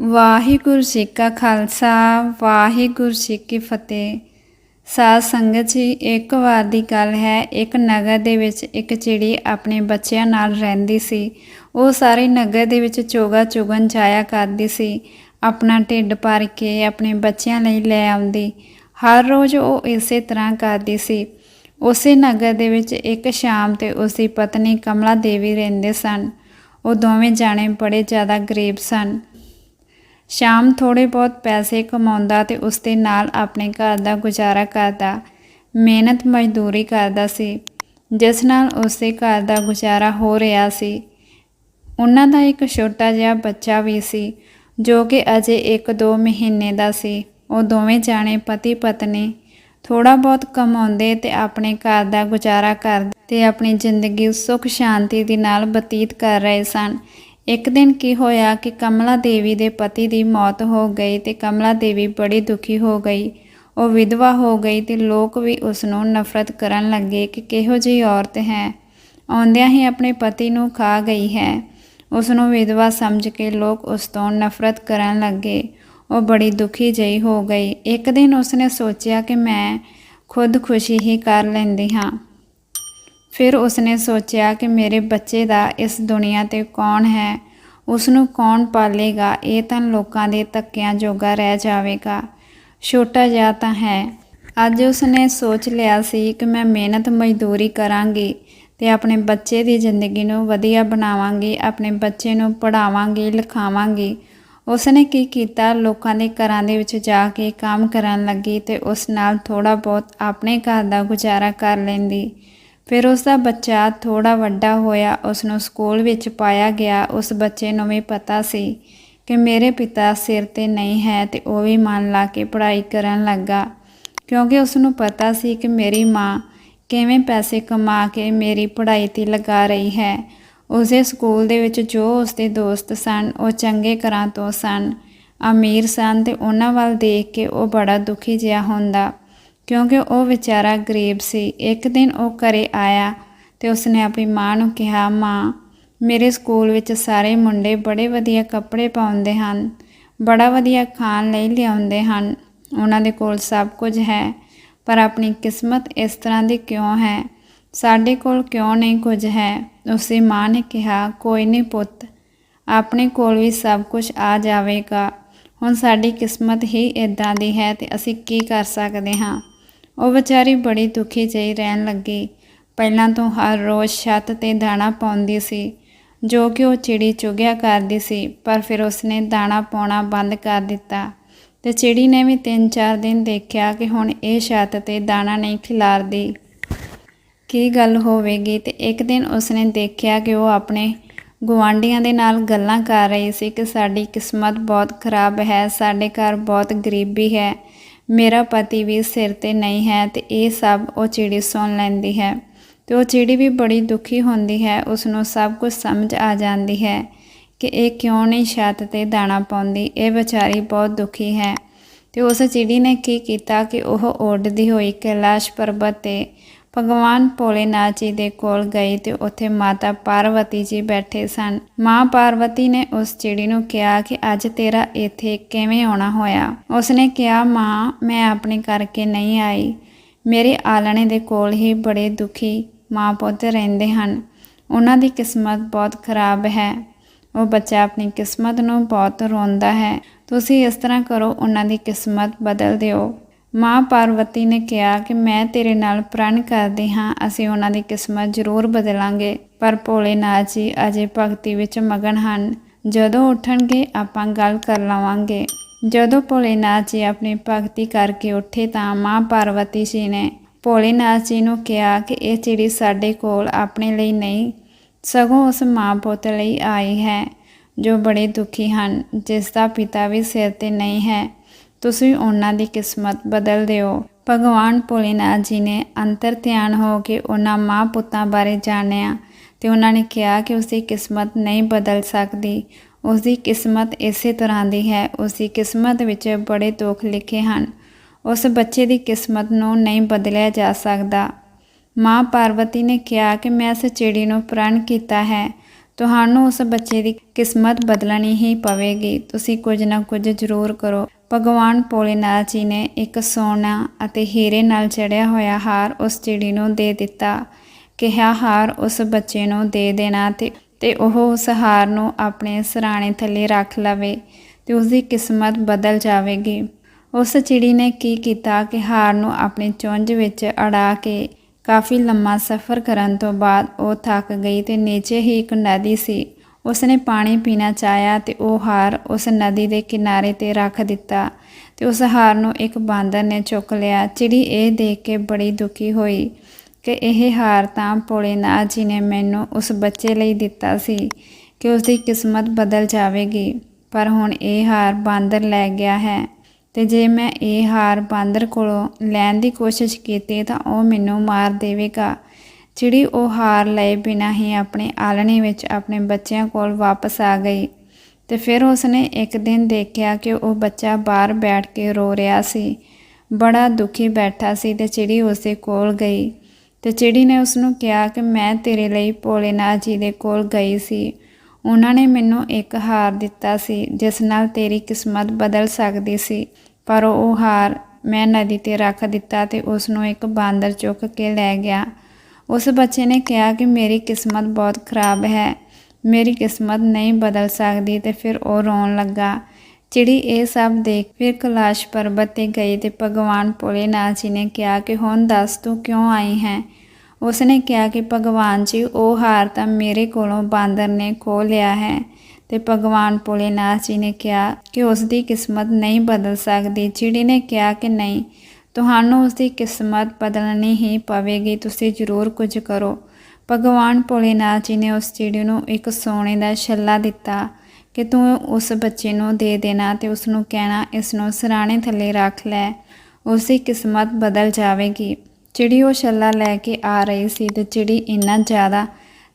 ਵਾਹਿਗੁਰੂ ਜੀ ਕਾ ਖਾਲਸਾ, ਵਾਹਿਗੁਰੂ ਜੀ ਕੀ ਫਤਿਹ। ਸਾਧ ਸੰਗਤ ਜੀ, ਇੱਕ ਵਾਰ ਦੀ ਗੱਲ ਹੈ, ਇੱਕ ਨਗਰ ਦੇ ਵਿੱਚ ਇੱਕ ਚਿੜੀ ਆਪਣੇ ਬੱਚਿਆਂ ਨਾਲ ਰਹਿੰਦੀ ਸੀ। ਉਹ ਸਾਰੇ ਨਗਰ ਦੇ ਵਿੱਚ ਚੋਗਾ ਚੁਗਣ ਜਾਇਆ ਕਰਦੀ ਸੀ। ਆਪਣਾ ਢਿੱਡ ਭਰ ਕੇ ਆਪਣੇ ਬੱਚਿਆਂ ਲਈ ਲੈ ਆਉਂਦੀ। ਹਰ ਰੋਜ਼ ਉਹ ਇਸੇ ਤਰ੍ਹਾਂ ਕਰਦੀ ਸੀ। ਉਸੇ ਨਗਰ ਦੇ ਵਿੱਚ ਇੱਕ ਸ਼ਾਮ ਤੇ ਉਸਦੀ ਪਤਨੀ ਕਮਲਾ ਦੇਵੀ ਰਹਿੰਦੇ ਸਨ। ਉਹ ਦੋਵੇਂ ਜਾਣੇ ਬੜੇ ਜ਼ਿਆਦਾ ਗਰੀਬ ਸਨ। ਸ਼ਾਮ ਥੋੜੇ ਬਹੁਤ ਪੈਸੇ ਕਮਾਉਂਦਾ ਤੇ ਉਸ ਦੇ ਨਾਲ ਆਪਣੇ ਘਰ ਦਾ ਗੁਜ਼ਾਰਾ ਕਰਦਾ। ਮਿਹਨਤ ਮਜ਼ਦੂਰੀ ਕਰਦਾ ਸੀ। ਜਿਸ ਨਾਲ ਉਸ ਦੇ ਘਰ ਦਾ ਗੁਜ਼ਾਰਾ ਹੋ ਰਿਹਾ ਸੀ। ਉਹਨਾਂ ਦਾ ਇੱਕ ਛੋਟਾ ਜਿਹਾ ਬੱਚਾ ਵੀ ਸੀ, ਜੋ ਕਿ ਅਜੇ 1-2 ਮਹੀਨੇ ਦਾ ਸੀ। ਉਹ ਦੋਵੇਂ ਜਾਣੇ ਪਤੀ ਪਤਨੀ ਥੋੜਾ ਬਹੁਤ ਕਮਾਉਂਦੇ ਤੇ ਆਪਣੇ ਘਰ ਦਾ ਗੁਜ਼ਾਰਾ ਕਰਦੇ ਤੇ ਆਪਣੀ ਜ਼ਿੰਦਗੀ ਸੁੱਖ ਸ਼ਾਂਤੀ ਦੇ ਨਾਲ ਬਤੀਤ ਕਰ ਰਹੇ ਸਨ। ਇੱਕ ਦਿਨ ਕੀ ਹੋਇਆ ਕਿ ਕਮਲਾ ਦੇਵੀ ਦੇ ਪਤੀ ਦੀ ਮੌਤ ਹੋ ਗਈ ਤੇ ਕਮਲਾ ਦੇਵੀ ਬੜੀ ਦੁਖੀ ਹੋ ਗਈ। ਉਹ ਵਿਧਵਾ ਹੋ ਗਈ ਤੇ ਲੋਕ ਵੀ ਉਸ ਨੂੰ ਨਫ਼ਰਤ ਕਰਨ ਲੱਗੇ ਕਿ ਕਿਹੋ ਜਿਹੀ ਔਰਤ ਹੈ। ਆਉਂਦਿਆਂ ਹੀ ਆਪਣੇ ਪਤੀ ਨੂੰ ਖਾ ਗਈ ਹੈ। ਉਸ ਨੂੰ ਵਿਧਵਾ ਸਮਝ ਕੇ ਲੋਕ ਉਸ ਤੋਂ ਨਫ਼ਰਤ ਕਰਨ ਲੱਗੇ। ਉਹ ਬੜੀ ਦੁਖੀ ਜਿਹੀ ਹੋ ਗਈ। ਇੱਕ ਦਿਨ ਉਸਨੇ ਸੋਚਿਆ ਕਿ ਮੈਂ ਖੁਦ ਖੁਸ਼ੀ ਹੀ ਕਰ ਲੈਂਦੀ ਹਾਂ। ਫਿਰ ਉਸਨੇ ਸੋਚਿਆ ਕਿ ਮੇਰੇ ਬੱਚੇ ਦਾ ਇਸ ਦੁਨੀਆ ਤੇ ਕੌਣ ਹੈ? ਉਸ ਨੂੰ ਕੌਣ ਪਾਲੇਗਾ? ਇਹ ਤਾਂ ਲੋਕਾਂ ਦੇ ਧੱਕਿਆਂ ਜੋਗਾ ਰਹਿ ਜਾਵੇਗਾ। ਛੋਟਾ ਜਿਹਾ ਤਾਂ ਹੈ। ਅੱਜ ਉਸਨੇ ਸੋਚ ਲਿਆ ਸੀ ਕਿ ਮੈਂ ਮਿਹਨਤ ਮਜ਼ਦੂਰੀ ਕਰਾਂਗੀ ਤੇ ਆਪਣੇ ਬੱਚੇ ਦੀ ਜ਼ਿੰਦਗੀ ਨੂੰ ਵਧੀਆ ਬਣਾਵਾਂਗੀ, ਆਪਣੇ ਬੱਚੇ ਨੂੰ ਪੜ੍ਹਾਵਾਂਗੀ, ਲਿਖਾਵਾਂਗੀ। ਉਸਨੇ ਕੀ ਕੀਤਾ? ਲੋਕਾਂ ਦੇ ਘਰਾਂ ਦੇ ਵਿੱਚ ਜਾ ਕੇ ਕੰਮ ਕਰਨ ਲੱਗੀ ਤੇ ਉਸ ਨਾਲ ਥੋੜਾ ਬਹੁਤ ਆਪਣੇ ਘਰ ਦਾ ਗੁਜ਼ਾਰਾ ਕਰ ਲੈਂਦੀ। ਫਿਰ ਉਸ ਦਾ ਬੱਚਾ ਥੋੜਾ ਵੱਡਾ ਹੋਇਆ ਉਸ ਨੂੰ ਸਕੂਲ ਵਿੱਚ ਪਾਇਆ ਗਿਆ। ਉਸ ਬੱਚੇ ਨੂੰ ਵੀ ਪਤਾ ਸੀ ਕਿ ਮੇਰੇ ਪਿਤਾ ਸਿਰ ਤੇ ਨਹੀਂ ਹੈ ਤੇ ਉਹ ਵੀ ਮਨ ਲਾ ਕੇ ਪੜ੍ਹਾਈ ਕਰਨ ਲੱਗਾ। ਕਿਉਂਕਿ ਉਸ ਨੂੰ ਪਤਾ ਸੀ ਕਿ ਮੇਰੀ ਮਾਂ ਕਿਵੇਂ ਪੈਸੇ ਕਮਾ ਕੇ ਮੇਰੀ ਪੜ੍ਹਾਈ ਤੇ ਲਗਾ ਰਹੀ ਹੈ। ਉਸੇ ਸਕੂਲ ਦੇ ਵਿੱਚ ਜੋ ਉਸਦੇ ਦੋਸਤ ਸਨ, ਉਹ ਚੰਗੇ ਘਰਾਂ ਤੋਂ ਸਨ। ਅਮੀਰ ਸਨ ਤੇ ਉਹਨਾਂ ਵੱਲ ਦੇਖ ਕੇ ਉਹ ਬੜਾ ਦੁਖੀ ਜਿਹਾ ਹੁੰਦਾ। ਕਿਉਂਕਿ ਉਹ ਵਿਚਾਰਾ ਗਰੀਬ ਸੀ। ਇੱਕ ਦਿਨ ਉਹ ਘਰੇ ਆਇਆ ਤੇ ਉਸਨੇ ਆਪਣੀ ਮਾਂ ਨੂੰ ਕਿਹਾ, ਮਾਂ, ਮੇਰੇ ਸਕੂਲ ਵਿੱਚ ਸਾਰੇ ਮੁੰਡੇ ਬੜੇ ਵਧੀਆ ਕੱਪੜੇ ਪਾਉਂਦੇ ਹਨ, ਬੜਾ ਵਧੀਆ ਖਾਣ ਲਈ ਲਿਆਉਂਦੇ ਹਨ। ਉਹਨਾਂ ਦੇ ਕੋਲ ਸਭ ਕੁਝ ਹੈ, ਪਰ ਆਪਣੀ ਕਿਸਮਤ ਇਸ ਤਰ੍ਹਾਂ ਦੀ ਕਿਉਂ ਹੈ? ਸਾਡੇ ਕੋਲ ਕਿਉਂ ਨਹੀਂ ਕੁਝ ਹੈ? ਉਸੇ ਮਾਂ ਨੇ ਕਿਹਾ, ਕੋਈ ਨਹੀਂ ਪੁੱਤ, ਆਪਣੇ ਕੋਲ ਵੀ ਸਭ ਕੁਝ ਆ ਜਾਵੇਗਾ। ਹੁਣ ਸਾਡੀ ਕਿਸਮਤ ਹੀ ਇਦਾਂ ਦੀ ਹੈ ਤੇ ਅਸੀਂ ਕੀ ਕਰ ਸਕਦੇ ਹਾਂ? ਉਹ ਵਿਚਾਰੀ ਬੜੀ ਦੁਖੀ ਜਿਹੀ ਰਹਿਣ ਲੱਗੀ। ਪਹਿਲਾਂ ਤੋਂ ਹਰ ਰੋਜ਼ ਛੱਤ ਤੇ ਦਾਣਾ ਪਾਉਂਦੀ ਸੀ, ਜੋ ਕਿ ਉਹ ਚਿੜੀ ਚੁਗਿਆ ਕਰਦੀ ਸੀ, ਪਰ ਫਿਰ ਉਸਨੇ ਦਾਣਾ ਪਾਉਣਾ ਬੰਦ ਕਰ ਦਿੱਤਾ ਤੇ ਚਿੜੀ ਨੇ ਵੀ 3-4 ਦਿਨ ਦੇਖਿਆ ਕਿ ਹੁਣ ਇਹ ਛੱਤ ਤੇ ਦਾਣਾ ਨਹੀਂ ਖਿਲਾਰਦੀ। ਕੀ ਗੱਲ ਹੋਵੇਗੀ ਤੇ ਇੱਕ ਦਿਨ ਉਸਨੇ ਦੇਖਿਆ ਕਿ ਉਹ ਆਪਣੇ ਗੁਆਂਢੀਆਂ ਦੇ ਨਾਲ ਗੱਲਾਂ ਕਰ ਰਹੀ ਸੀ ਕਿ ਸਾਡੀ ਕਿਸਮਤ ਬਹੁਤ ਖਰਾਬ ਹੈ, ਸਾਡੇ ਘਰ ਬਹੁਤ ਗਰੀਬੀ ਹੈ ਮੇਰਾ ਪਤੀ ਵੀ ਸਿਰ ਤੇ ਨਹੀਂ ਹੈ ਤੇ ਇਹ ਸਭ ਉਹ ਚਿੜੀ ਸੁਣ ਲੈਂਦੀ ਹੈ ਤੇ ਉਹ ਚਿੜੀ ਵੀ ਬੜੀ ਦੁਖੀ ਹੁੰਦੀ ਹੈ ਉਸ ਨੂੰ ਸਭ ਕੁਝ ਸਮਝ ਆ ਜਾਂਦੀ ਹੈ ਕਿ ਇਹ ਕਿਉਂ ਨਹੀਂ ਛੱਤ ਤੇ ਦਾਣਾ ਪਾਉਂਦੀ, ਇਹ ਵਿਚਾਰੀ ਬਹੁਤ ਦੁਖੀ ਹੈ ਤੇ ਉਸ ਚਿੜੀ ਨੇ ਕੀ ਕੀਤਾ ਕਿ ਉਹ ਉੱਡਦੀ ਹੋਈ ਕੈਲਾਸ਼ ਪਰਬਤ ਤੇ ਭਗਵਾਨ ਭੋਲੇਨਾਥ ਜੀ ਦੇ ਕੋਲ ਗਈ ਤੇ ਉੱਥੇ ਮਾਤਾ ਪਾਰਵਤੀ ਜੀ ਬੈਠੇ ਸਨ। ਮਾਂ ਪਾਰਵਤੀ ਨੇ ਉਸ ਚਿੜੀ ਨੂੰ ਕਿਹਾ ਕਿ ਅੱਜ ਤੇਰਾ ਇੱਥੇ ਕਿਵੇਂ ਆਉਣਾ ਹੋਇਆ? ਉਸਨੇ ਕਿਹਾ, ਮਾਂ, ਮੈਂ ਆਪਣੇ ਕਰਕੇ ਨਹੀਂ ਆਈ। ਮੇਰੇ ਆਲਣੇ ਦੇ ਕੋਲ ਹੀ ਬੜੇ ਦੁਖੀ ਮਾਂ ਪੁੱਤ ਰਹਿੰਦੇ ਹਨ। ਉਹਨਾਂ ਦੀ ਕਿਸਮਤ ਬਹੁਤ ਖਰਾਬ ਹੈ। ਉਹ ਬੱਚਾ ਆਪਣੀ ਕਿਸਮਤ ਨੂੰ ਬਹੁਤ ਰੋਂਦਾ ਹੈ। ਤੁਸੀਂ ਇਸ ਤਰ੍ਹਾਂ ਕਰੋ, ਉਹਨਾਂ ਦੀ ਕਿਸਮਤ ਬਦਲ ਦਿਓ। ਮਾਂ ਪਾਰਵਤੀ ਨੇ ਕਿਹਾ ਕਿ ਮੈਂ ਤੇਰੇ ਨਾਲ ਪ੍ਰਣ ਕਰਦੀ ਹਾਂ, ਅਸੀਂ ਉਹਨਾਂ ਦੀ ਕਿਸਮਤ ਜ਼ਰੂਰ ਬਦਲਾਂਗੇ। ਪਰ ਭੋਲੇਨਾਥ ਜੀ ਅਜੇ ਭਗਤੀ ਵਿੱਚ ਮਗਨ ਹਨ। ਜਦੋਂ ਉੱਠਣਗੇ, ਆਪਾਂ ਗੱਲ ਕਰ ਲਵਾਂਗੇ। ਜਦੋਂ ਭੋਲੇਨਾਥ ਜੀ ਆਪਣੀ ਭਗਤੀ ਕਰਕੇ ਉੱਠੇ ਤਾਂ ਮਾਂ ਪਾਰਵਤੀ ਜੀ ਨੇ ਭੋਲੇਨਾਥ ਜੀ ਨੂੰ ਕਿਹਾ ਕਿ ਇਹ ਚਿੜੀ ਸਾਡੇ ਕੋਲ ਆਪਣੇ ਲਈ ਨਹੀਂ, ਸਗੋਂ ਉਸ ਮਾਂ ਪੁੱਤ ਲਈ ਆਈ ਹੈ, ਜੋ ਬੜੇ ਦੁਖੀ ਹਨ ਜਿਸ ਦਾ ਪਿਤਾ ਵੀ ਸਿਰ ਤੇ ਨਹੀਂ ਹੈ। ਤੁਸੀਂ ਉਹਨਾਂ ਦੀ ਕਿਸਮਤ ਬਦਲ ਦਿਓ। ਭਗਵਾਨ ਭੋਲੇਨਾਥ ਜੀ ਨੇ ਅੰਤਰ ਧਿਆਨ ਹੋ ਕੇ ਉਹਨਾਂ ਮਾਂ ਪੁੱਤਾਂ ਬਾਰੇ ਜਾਣਿਆ ਤੇ ਉਹਨਾਂ ਨੇ ਕਿਹਾ ਕਿ ਉਸਦੀ ਕਿਸਮਤ ਨਹੀਂ ਬਦਲ ਸਕਦੀ। ਉਸਦੀ ਕਿਸਮਤ ਇਸੇ ਤਰ੍ਹਾਂ ਦੀ ਹੈ। ਉਸਦੀ ਕਿਸਮਤ ਵਿੱਚ ਬੜੇ ਦੁੱਖ ਲਿਖੇ ਹਨ। ਉਸ ਬੱਚੇ ਦੀ ਕਿਸਮਤ ਨੂੰ ਨਹੀਂ ਬਦਲਿਆ ਜਾ ਸਕਦਾ। ਮਾਂ ਪਾਰਵਤੀ ਨੇ ਕਿਹਾ ਕਿ ਮੈਂ ਇਸ ਚਿੜੀ ਨੂੰ ਪ੍ਰਣ ਕੀਤਾ ਹੈ। ਤੁਹਾਨੂੰ ਉਸ ਬੱਚੇ ਦੀ ਕਿਸਮਤ ਬਦਲਣੀ ਹੀ ਪਵੇਗੀ। ਤੁਸੀਂ ਕੁਝ ਨਾ ਕੁਝ ਜ਼ਰੂਰ ਕਰੋ। ਭਗਵਾਨ ਭੋਲੇਨਾਥ ਜੀ ਨੇ ਇੱਕ ਸੋਨਾ ਅਤੇ ਹੀਰੇ ਨਾਲ ਚੜਿਆ ਹੋਇਆ ਹਾਰ ਉਸ ਚਿੜੀ ਨੂੰ ਦੇ ਦਿੱਤਾ। ਕਿਹਾ, ਹਾਰ ਉਸ ਬੱਚੇ ਨੂੰ ਦੇ ਦੇਣਾ ਤੇ ਤੇ ਉਹ ਉਸ ਹਾਰ ਨੂੰ ਆਪਣੇ ਸਰਾਣੇ ਥੱਲੇ ਰੱਖ ਲਵੇ ਤੇ ਉਸ ਦੀ ਕਿਸਮਤ ਬਦਲ ਜਾਵੇਗੀ। ਉਸ ਚਿੜੀ ਨੇ ਕੀ ਕੀਤਾ ਕਿ ਹਾਰ ਨੂੰ ਆਪਣੀ ਚੁੰਝ ਵਿੱਚ ਅੜਾ ਕੇ ਕਾਫੀ ਲੰਮਾ ਸਫ਼ਰ ਕਰਨ ਤੋਂ ਬਾਅਦ ਉਹ ਥੱਕ ਗਈ ਤੇ ਨੀਚੇ ਹੀ ਇੱਕ ਨਦੀ ਸੀ। ਉਸ ਨੇ ਪਾਣੀ ਪੀਣਾ ਚਾਹਿਆ ਤੇ ਉਹ ਹਾਰ ਉਸ ਨਦੀ ਦੇ ਕਿਨਾਰੇ ਤੇ ਰੱਖ ਦਿੱਤਾ ਤੇ ਉਸ ਹਾਰ ਨੂੰ ਇੱਕ ਬਾਂਦਰ ਨੇ ਚੁੱਕ ਲਿਆ। ਚਿੜੀ ਇਹ ਦੇਖ ਕੇ ਬੜੀ ਦੁਖੀ ਹੋਈ ਕਿ ਇਹ ਹਾਰ ਤਾਂ ਭੋਲੇਨਾਥ ਜੀ ਨੇ ਮੈਨੂੰ ਉਸ ਬੱਚੇ ਲਈ ਦਿੱਤਾ ਸੀ ਕਿ ਉਸ ਦੀ ਕਿਸਮਤ ਬਦਲ ਜਾਵੇਗੀ, ਪਰ ਹੁਣ ਇਹ ਹਾਰ ਬਾਂਦਰ ਲੈ ਗਿਆ ਹੈ ਤੇ ਜੇ ਮੈਂ ਇਹ ਹਾਰ ਬਾਂਦਰ ਕੋਲੋਂ ਲੈਣ ਦੀ ਕੋਸ਼ਿਸ਼ ਕੀਤੀ ਤਾਂ ਉਹ ਮੈਨੂੰ ਮਾਰ ਦੇਵੇਗਾ। ਚਿੜੀ ਉਹ ਹਾਰ ਲਏ ਬਿਨਾਂ ਹੀ ਆਪਣੇ ਆਲਣੇ ਵਿੱਚ ਆਪਣੇ ਬੱਚਿਆਂ ਕੋਲ ਵਾਪਸ ਆ ਗਈ ਤੇ ਫਿਰ ਉਸਨੇ ਇੱਕ ਦਿਨ ਦੇਖਿਆ ਕਿ ਉਹ ਬੱਚਾ ਬਾਹਰ ਬੈਠ ਕੇ ਰੋ ਰਿਹਾ ਸੀ। ਬੜਾ ਦੁਖੀ ਬੈਠਾ ਸੀ ਤੇ ਚਿੜੀ ਉਸਦੇ ਕੋਲ ਗਈ ਤੇ ਚਿੜੀ ਨੇ ਉਸ ਨੂੰ ਕਿਹਾ ਕਿ ਮੈਂ ਤੇਰੇ ਲਈ ਭੋਲੇਨਾਥ ਜੀ ਦੇ ਕੋਲ ਗਈ ਸੀ। ਉਹਨਾਂ ਨੇ ਮੈਨੂੰ ਇੱਕ ਹਾਰ ਦਿੱਤਾ ਸੀ, ਜਿਸ ਨਾਲ ਤੇਰੀ ਕਿਸਮਤ ਬਦਲ ਸਕਦੀ ਸੀ। ਪਰ ਉਹ ਹਾਰ ਮੈਂ ਨਦੀ ਤੇ ਰੱਖ ਦਿੱਤਾ ਤੇ ਉਸ ਨੂੰ ਇੱਕ ਬਾਂਦਰ ਚੁੱਕ ਕੇ ਲੈ ਗਿਆ। ਉਸ ਬੱਚੇ ਨੇ ਕਿਹਾ ਕਿ ਮੇਰੀ ਕਿਸਮਤ ਬਹੁਤ ਖਰਾਬ ਹੈ। ਮੇਰੀ ਕਿਸਮਤ ਨਹੀਂ ਬਦਲ ਸਕਦੀ ਤੇ ਫਿਰ ਉਹ ਰੋਣ ਲੱਗਾ। ਚਿੜੀ ਇਹ ਸਭ ਦੇਖ ਫਿਰ ਕੈਲਾਸ਼ ਪਰਬਤ ਤੇ ਗਈ ਤੇ ਭਗਵਾਨ ਭੋਲੇਨਾਥ ਜੀ ਨੇ ਕਿਹਾ ਕਿ ਹੁਣ ਦੱਸ ਤੂੰ ਕਿਉਂ ਆਈ ਹੈ? ਉਸਨੇ ਕਿਹਾ ਕਿ ਭਗਵਾਨ ਜੀ, ਉਹ ਹਾਰ ਤਾਂ ਮੇਰੇ ਕੋਲੋਂ ਬਾਂਦਰ ਨੇ ਖੋ ਲਿਆ ਹੈ। ਤੇ ਭਗਵਾਨ ਭੋਲੇਨਾਥ ਜੀ ਨੇ ਕਿਹਾ ਕਿ ਉਸ ਦੀ ਕਿਸਮਤ ਨਹੀਂ ਬਦਲ ਸਕਦੀ। ਚਿੜੀ ਨੇ ਕਿਹਾ ਕਿ ਨਹੀਂ ਤੁਹਾਨੂੰ ਉਸ ਦੀ ਕਿਸਮਤ ਬਦਲਣੀ ਹੀ ਪਵੇਗੀ, ਤੁਸੀਂ ਜ਼ਰੂਰ ਕੁਝ ਕਰੋ। ਭਗਵਾਨ ਭੋਲੇਨਾਥ ਜੀ ਨੇ ਉਸ ਚਿੜੀ ਨੂੰ ਇੱਕ ਸੋਨੇ ਦਾ ਛੱਲਾ ਦਿੱਤਾ ਕਿ ਤੂੰ ਉਸ ਬੱਚੇ ਨੂੰ ਦੇ ਦੇਣਾ ਤੇ ਉਸ ਨੂੰ ਕਹਿਣਾ, ਇਸ ਨੂੰ ਸਰਾਣੇ ਥੱਲੇ ਰੱਖ ਲੈ ਉਸ ਦੀ ਕਿਸਮਤ ਬਦਲ ਜਾਵੇਗੀ। ਚਿੜੀ ਉਹ ਛੱਲਾ ਲੈ ਕੇ ਆ ਰਹੀ ਸੀ ਤੇ ਚਿੜੀ ਇੰਨਾ ਜ਼ਿਆਦਾ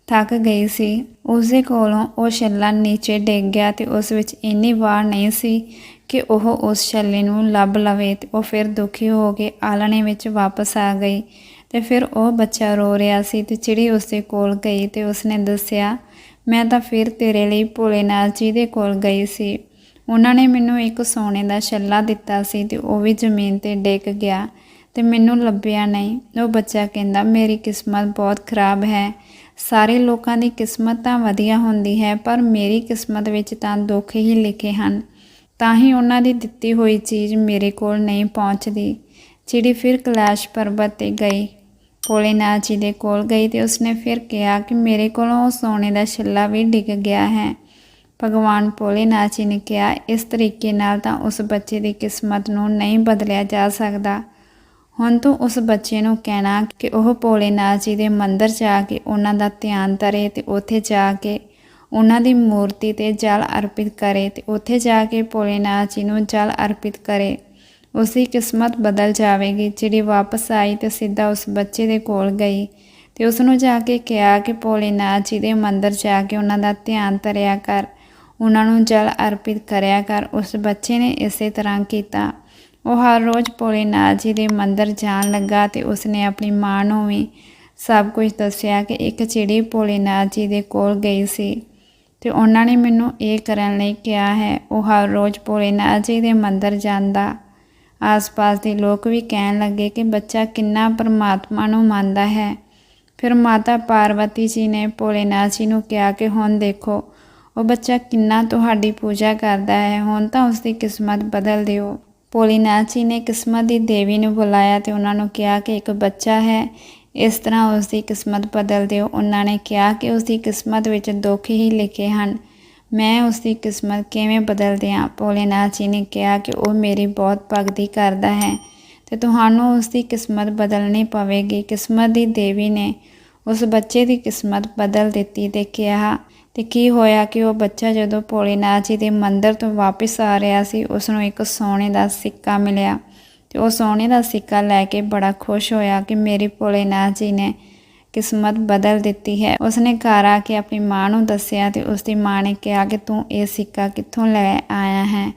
ਥੱਕ ਗਈ ਸੀ। ਉਸ ਦੇ ਕੋਲੋਂ ਉਹ ਛੱਲਾ ਨੀਚੇ ਡਿੱਗ ਗਿਆ ਤੇ ਉਸ ਵਿੱਚ ਇੰਨੀ ਵਾਰ ਨਹੀਂ ਸੀ ਕਿ ਉਹ ਉਸ ਛੱਲੇ ਨੂੰ ਲੱਭ ਲਵੇ ਤੇ ਉਹ ਫਿਰ ਦੁਖੀ ਹੋ ਕੇ ਆਲਣੇ ਵਿੱਚ ਵਾਪਸ ਆ ਗਈ। ਤੇ ਫਿਰ ਉਹ ਬੱਚਾ ਰੋ ਰਿਹਾ ਸੀ ਤੇ ਚਿੜੀ ਉਸ ਦੇ ਕੋਲ ਗਈ ਤੇ ਉਸਨੇ ਦੱਸਿਆ, ਮੈਂ ਤਾਂ ਫਿਰ ਤੇਰੇ ਲਈ ਭੋਲੇਨਾਥ ਜੀ ਦੇ ਕੋਲ ਗਈ ਸੀ। ਉਹਨਾਂ ਨੇ ਮੈਨੂੰ ਇੱਕ ਸੋਨੇ ਦਾ ਛੱਲਾ ਦਿੱਤਾ ਸੀ ਤੇ ਉਹ ਵੀ ਜ਼ਮੀਨ ਤੇ ਡਿੱਗ ਗਿਆ ਤੇ ਮੈਨੂੰ ਲੱਭਿਆ ਨਹੀਂ। ਉਹ ਬੱਚਾ ਕਹਿੰਦਾ, ਮੇਰੀ ਕਿਸਮਤ ਬਹੁਤ ਖਰਾਬ ਹੈ। ਸਾਰੇ ਲੋਕਾਂ ਦੀ ਕਿਸਮਤ ਤਾਂ ਵਧੀਆ ਹੁੰਦੀ ਹੈ, ਪਰ ਮੇਰੀ ਕਿਸਮਤ ਵਿੱਚ ਤਾਂ ਦੁੱਖ ਹੀ ਲਿਖੇ ਹਨ। ਤਾਂ ਹੀ ਉਹਨਾਂ ਦੀ ਦਿੱਤੀ ਹੋਈ ਚੀਜ਼ ਮੇਰੇ ਕੋਲ ਨਹੀਂ ਪਹੁੰਚਦੀ। ਚਿੜੀ ਫਿਰ ਕੈਲਾਸ਼ ਪਰਬਤ ਤੇ ਗਈ। ਭੋਲੇਨਾਥ ਜੀ ਦੇ ਕੋਲ ਗਈ ਤੇ ਉਸਨੇ ਫਿਰ ਕਿਹਾ ਕਿ ਮੇਰੇ ਕੋਲੋਂ ਉਹ ਸੋਨੇ ਦਾ ਛੱਲਾ ਵੀ ਡਿੱਗ ਗਿਆ ਹੈ। ਭਗਵਾਨ ਭੋਲੇਨਾਥ ਜੀ ਨੇ ਕਿਹਾ, ਇਸ ਤਰੀਕੇ ਨਾਲ ਤਾਂ ਉਸ ਬੱਚੇ ਦੀ ਕਿਸਮਤ ਨੂੰ ਨਹੀਂ ਬਦਲਿਆ ਜਾ ਸਕਦਾ। ਹੁਣ ਤੂੰ ਉਸ ਬੱਚੇ ਨੂੰ ਕਹਿਣਾ ਕਿ ਉਹ ਭੋਲੇਨਾਥ ਜੀ ਦੇ ਮੰਦਰ ਜਾ ਕੇ ਉਹਨਾਂ ਦਾ ਧਿਆਨ ਧਰੇ ਤੇ ਉੱਥੇ ਜਾ ਕੇ ਉਹਨਾਂ ਦੀ ਮੂਰਤੀ ਤੇ ਜਲ ਅਰਪਿਤ ਕਰੇ ਤੇ ਉੱਥੇ ਜਾ ਕੇ ਭੋਲੇਨਾਥ ਜੀ ਨੂੰ ਜਲ ਅਰਪਿਤ ਕਰੇ। ਉਸਦੀ ਕਿਸਮਤ ਬਦਲ ਜਾਵੇਗੀ, ਜਿਹੜੀ ਵਾਪਸ ਆਈ ਤੇ ਸਿੱਧਾ ਉਸ ਬੱਚੇ ਦੇ ਕੋਲ ਗਈ। ਤੇ ਉਸ ਨੂੰ ਜਾ ਕੇ ਕਿਹਾ ਕਿ ਭੋਲੇਨਾਥ ਜੀ ਦੇ ਮੰਦਰ ਜਾ ਕੇ ਉਹਨਾਂ ਦਾ ਧਿਆਨ ਧਰਿਆ ਕਰ। ਉਹਨਾਂ ਨੂੰ ਜਲ ਅਰਪਿਤ ਕਰਿਆ ਕਰ। ਉਸ ਬੱਚੇ ਨੇ ਇਸੇ ਤਰ੍ਹਾਂ ਕੀਤਾ। ਉਹ ਹਰ ਰੋਜ਼ ਭੋਲੇਨਾਥ ਜੀ ਦੇ ਮੰਦਰ ਜਾਣ ਲੱਗਾ ਤੇ ਉਸਨੇ ਆਪਣੀ ਮਾਂ ਨੂੰ ਵੀ ਸਭ ਕੁਝ ਦੱਸਿਆ ਕਿ ਇੱਕ ਚਿੜੀ ਭੋਲੇਨਾਥ ਜੀ ਦੇ ਕੋਲ ਗਈ ਸੀ। ਤੇ ਉਹਨਾਂ ਨੇ ਮੈਨੂੰ ਇਹ ਕਰਨ ਲਈ ਕਿਹਾ ਹੈ, ਉਹ ਹਰ ਰੋਜ਼ ਭੋਲੇਨਾਥ ਜੀ ਦੇ ਮੰਦਰ ਜਾਂਦਾ। ਆਸ-ਪਾਸ ਦੇ ਲੋਕ ਵੀ ਕਹਿਣ ਲੱਗੇ ਕਿ ਬੱਚਾ ਕਿੰਨਾ ਪਰਮਾਤਮਾ ਨੂੰ ਮੰਨਦਾ ਹੈ। ਫਿਰ ਮਾਤਾ ਪਾਰਵਤੀ ਜੀ ਨੇ ਭੋਲੇਨਾਥ ਜੀ ਨੂੰ ਕਿਹਾ ਕਿ, ਹੁਣ ਦੇਖੋ, ਉਹ ਬੱਚਾ ਕਿੰਨਾ ਤੁਹਾਡੀ ਪੂਜਾ ਕਰਦਾ ਹੈ। ਹੁਣ ਤਾਂ ਉਸ ਦੀ ਕਿਸਮਤ ਬਦਲ ਦਿਓ। ਭੋਲੇਨਾਥ ਜੀ ਨੇ ਕਿਸਮਤ ਦੀ ਦੇਵੀ ਨੂੰ ਬੁਲਾਇਆ ਤੇ ਉਹਨਾਂ ਨੂੰ ਕਿਹਾ ਕਿ ਇੱਕ ਬੱਚਾ ਹੈ ਇਸ ਤਰ੍ਹਾਂ ਉਸ ਦੀ ਕਿਸਮਤ ਬਦਲ ਦਿਓ। ਉਹਨਾਂ ਨੇ ਕਿਹਾ ਕਿ ਉਸ ਦੀ ਕਿਸਮਤ ਵਿੱਚ ਦੁੱਖ ਹੀ ਲਿਖੇ ਹਨ। ਮੈਂ ਉਸ ਦੀ ਕਿਸਮਤ ਕਿਵੇਂ ਬਦਲ ਦਿਆਂ? ਭੋਲੇਨਾਥ ਜੀ ਨੇ ਕਿਹਾ ਕਿ ਉਹ ਮੇਰੀ ਬਹੁਤ ਭਗਤੀ ਕਰਦਾ ਹੈ ਤੇ ਤੁਹਾਨੂੰ ਉਸ ਦੀ ਕਿਸਮਤ ਬਦਲਣੀ ਪਵੇਗੀ। ਕਿਸਮਤ ਦੀ ਦੇਵੀ ਨੇ ਉਸ ਬੱਚੇ ਦੀ ਕਿਸਮਤ ਬਦਲ ਦਿੱਤੀ ਤੇ ਕਿਹਾ, ਤੇ ਕੀ ਹੋਇਆ ਕਿ ਉਹ ਬੱਚਾ ਜਦੋਂ ਭੋਲੇਨਾਥ ਜੀ ਦੇ ਮੰਦਿਰ ਤੋਂ ਵਾਪਸ ਆ ਰਿਹਾ ਸੀ ਉਸ ਨੂੰ ਇੱਕ ਸੋਨੇ ਦਾ ਸਿੱਕਾ ਮਿਲਿਆ। ਤੇ ਉਹ ਸੋਨੇ ਦਾ ਸਿੱਕਾ ਲੈ ਕੇ ਬੜਾ ਖੁਸ਼ ਹੋਇਆ ਕਿ ਮੇਰੀ ਭੋਲੇਨਾਥ ਜੀ ਨੇ ਕਿਸਮਤ ਬਦਲ ਦਿੱਤੀ ਹੈ। ਉਸਨੇ ਘਰ ਆ ਕੇ ਆਪਣੀ ਮਾਂ ਨੂੰ ਦੱਸਿਆ ਤੇ ਉਸਦੀ ਮਾਂ ਨੇ ਕਿਹਾ ਕਿ ਤੂੰ ਇਹ ਸਿੱਕਾ ਕਿੱਥੋਂ ਲੈ ਆਇਆ ਹੈ?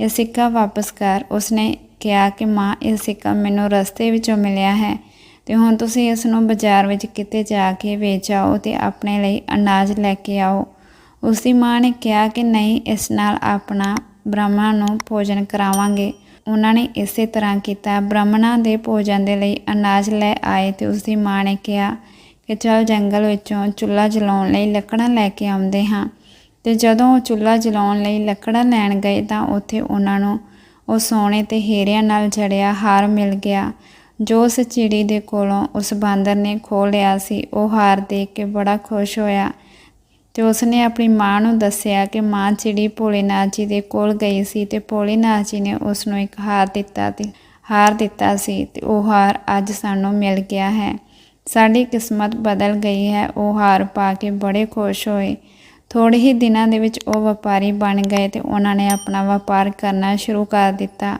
ਇਹ ਸਿੱਕਾ ਵਾਪਸ ਕਰ। ਉਸਨੇ ਕਿਹਾ ਕਿ ਮਾਂ, ਇਹ ਸਿੱਕਾ ਮੈਨੂੰ ਰਸਤੇ ਵਿੱਚੋਂ ਮਿਲਿਆ ਹੈ ਤੇ ਹੁਣ ਤੁਸੀਂ ਇਸ ਨੂੰ ਬਾਜ਼ਾਰ ਵਿੱਚ ਕਿਤੇ ਜਾ ਕੇ ਵੇਚ ਆਓ ਤੇ ਆਪਣੇ ਲਈ ਅਨਾਜ ਲੈ ਕੇ ਆਓ। ਉਸਦੀ ਮਾਂ ਨੇ ਕਿਹਾ ਕਿ ਨਹੀਂ, ਇਸ ਨਾਲ ਆਪਣਾ ਬ੍ਰਾਹਮਣਾਂ ਨੂੰ ਭੋਜਨ ਕਰਾਵਾਂਗੇ। ਉਹਨਾਂ ਨੇ ਇਸੇ ਤਰ੍ਹਾਂ ਕੀਤਾ। ਬ੍ਰਾਹਮਣਾਂ ਦੇ ਭੋਜਨ ਦੇ ਲਈ ਅਨਾਜ ਲੈ ਆਏ ਤੇ ਉਸ ਦੀ ਮਾਂ ਨੇ ਕਿਹਾ ਕਿ ਚਲ ਜੰਗਲ ਵਿੱਚੋਂ ਚੁੱਲ੍ਹਾ ਜਲਾਉਣ ਲਈ ਲੱਕੜਾਂ ਲੈ ਕੇ ਆਉਂਦੇ ਹਾਂ। ਤੇ ਜਦੋਂ ਉਹ ਚੁੱਲ੍ਹਾ ਜਲਾਉਣ ਲਈ ਲੱਕੜਾਂ ਲੈਣ ਗਏ ਤਾਂ ਉੱਥੇ ਉਹਨਾਂ ਨੂੰ ਉਹ ਸੋਨੇ ਤੇ ਹੀਰਿਆਂ ਨਾਲ ਜੜਿਆ ਹਾਰ ਮਿਲ ਗਿਆ। ਜੋ ਉਸ ਚਿੜੀ ਦੇ ਕੋਲੋਂ ਉਸ ਬਾਂਦਰ ਨੇ ਖੋਹ ਲਿਆ ਸੀ, ਉਹ ਹਾਰ ਦੇਖ ਕੇ ਬੜਾ ਖੁਸ਼ ਹੋਇਆ। ਤੇ ਉਸਨੇ ਆਪਣੀ ਮਾਂ ਨੂੰ ਦੱਸਿਆ ਕਿ ਮਾਂ ਚਿੜੀ ਭੋਲੇਨਾਥ ਜੀ ਦੇ ਕੋਲ ਗਈ ਸੀ ਤੇ ਭੋਲੇਨਾਥ ਜੀ ਨੇ ਉਸ ਨੂੰ ਇੱਕ ਹਾਰ ਦਿੱਤਾ ਤੇ ਹਾਰ ਦਿੱਤਾ ਸੀ ਤੇ ਉਹ ਹਾਰ ਅੱਜ ਸਾਨੂੰ ਮਿਲ ਗਿਆ ਹੈ। ਸਾਡੀ ਕਿਸਮਤ ਬਦਲ ਗਈ ਹੈ। ਉਹ ਹਾਰ ਪਾ ਕੇ ਬੜੇ ਖੁਸ਼ ਹੋਏ। ਥੋੜੇ ਹੀ ਦਿਨਾਂ ਦੇ ਵਿੱਚ ਉਹ ਵਪਾਰੀ ਬਣ ਗਏ ਤੇ ਉਹਨਾਂ ਨੇ ਆਪਣਾ ਵਪਾਰ ਕਰਨਾ ਸ਼ੁਰੂ ਕਰ ਦਿੱਤਾ।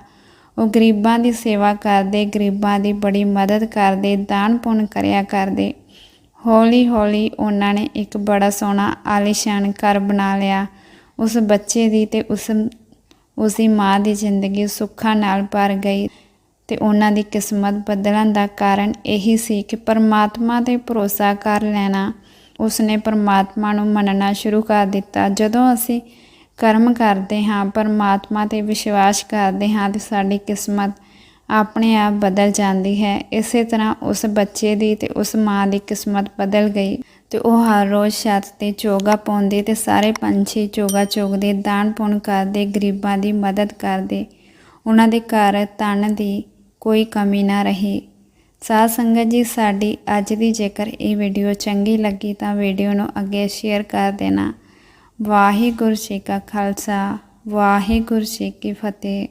ਉਹ ਗਰੀਬਾਂ ਦੀ ਸੇਵਾ ਕਰਦੇ, ਗਰੀਬਾਂ ਦੀ ਬੜੀ ਮਦਦ ਕਰਦੇ ਦਾਨ ਪੁੰਨ ਕਰਿਆ ਕਰਦੇ। ਹੌਲੀ ਹੌਲੀ ਉਹਨਾਂ ਨੇ ਇੱਕ ਬੜਾ ਸੋਹਣਾ ਆਲੀਸ਼ਾਨ ਘਰ ਬਣਾ ਲਿਆ। ਉਸ ਬੱਚੇ ਦੀ ਤੇ ਉਸ ਉਸ ਮਾਂ ਦੀ ਜ਼ਿੰਦਗੀ ਸੁੱਖਾਂ ਨਾਲ ਭਰ ਗਈ ਤੇ ਉਹਨਾਂ ਦੀ ਕਿਸਮਤ ਬਦਲਣ ਦਾ ਕਾਰਨ ਇਹੀ ਸੀ ਕਿ ਪਰਮਾਤਮਾ ਤੇ ਭਰੋਸਾ ਕਰ ਲੈਣਾ। ਉਸਨੇ ਪਰਮਾਤਮਾ ਨੂੰ ਮੰਨਣਾ ਸ਼ੁਰੂ ਕਰ ਦਿੱਤਾ। ਜਦੋਂ ਅਸੀਂ ਕਰਮ ਕਰਦੇ ਹਾਂ, ਪਰਮਾਤਮਾ ਤੇ ਵਿਸ਼ਵਾਸ ਕਰਦੇ ਹਾਂ ਤੇ ਸਾਡੀ ਕਿਸਮਤ ਆਪਣੇ ਆਪ ਬਦਲ ਜਾਂਦੀ ਹੈ। ਇਸੇ ਤਰ੍ਹਾਂ ਉਸ ਬੱਚੇ ਦੀ ਤੇ ਉਸ ਮਾਂ ਦੀ ਕਿਸਮਤ ਬਦਲ ਗਈ ਤੇ ਉਹ ਹਰ ਰੋਜ਼ ਛੱਤ ਤੇ ਚੋਗਾ ਪਾਉਂਦੇ ਤੇ ਸਾਰੇ ਪੰਛੀ ਚੋਗਾ ਚੋਗਦੇ, ਦਾਨ ਪੁੰਨ ਕਰਦੇ, ਗਰੀਬਾਂ ਦੀ ਮਦਦ ਕਰਦੇ। ਉਹਨਾਂ ਦੇ ਘਰ ਤਨ ਦੀ ਕੋਈ ਕਮੀ ਨਾ ਰਹੀ। ਸਾਧ ਸੰਗਤ ਜੀ, ਸਾਡੀ ਅੱਜ ਦੀ ਜੇਕਰ ਇਹ ਵੀਡੀਓ ਚੰਗੀ ਲੱਗੀ ਤਾਂ ਵੀਡੀਓ ਨੂੰ ਅੱਗੇ ਸ਼ੇਅਰ ਕਰ ਦੇਣਾ। ਵਾਹਿਗੁਰੂ ਜੀ ਕਾ ਖਾਲਸਾ, ਵਾਹਿਗੁਰੂ ਜੀ ਕੀ ਫਤਿਹ।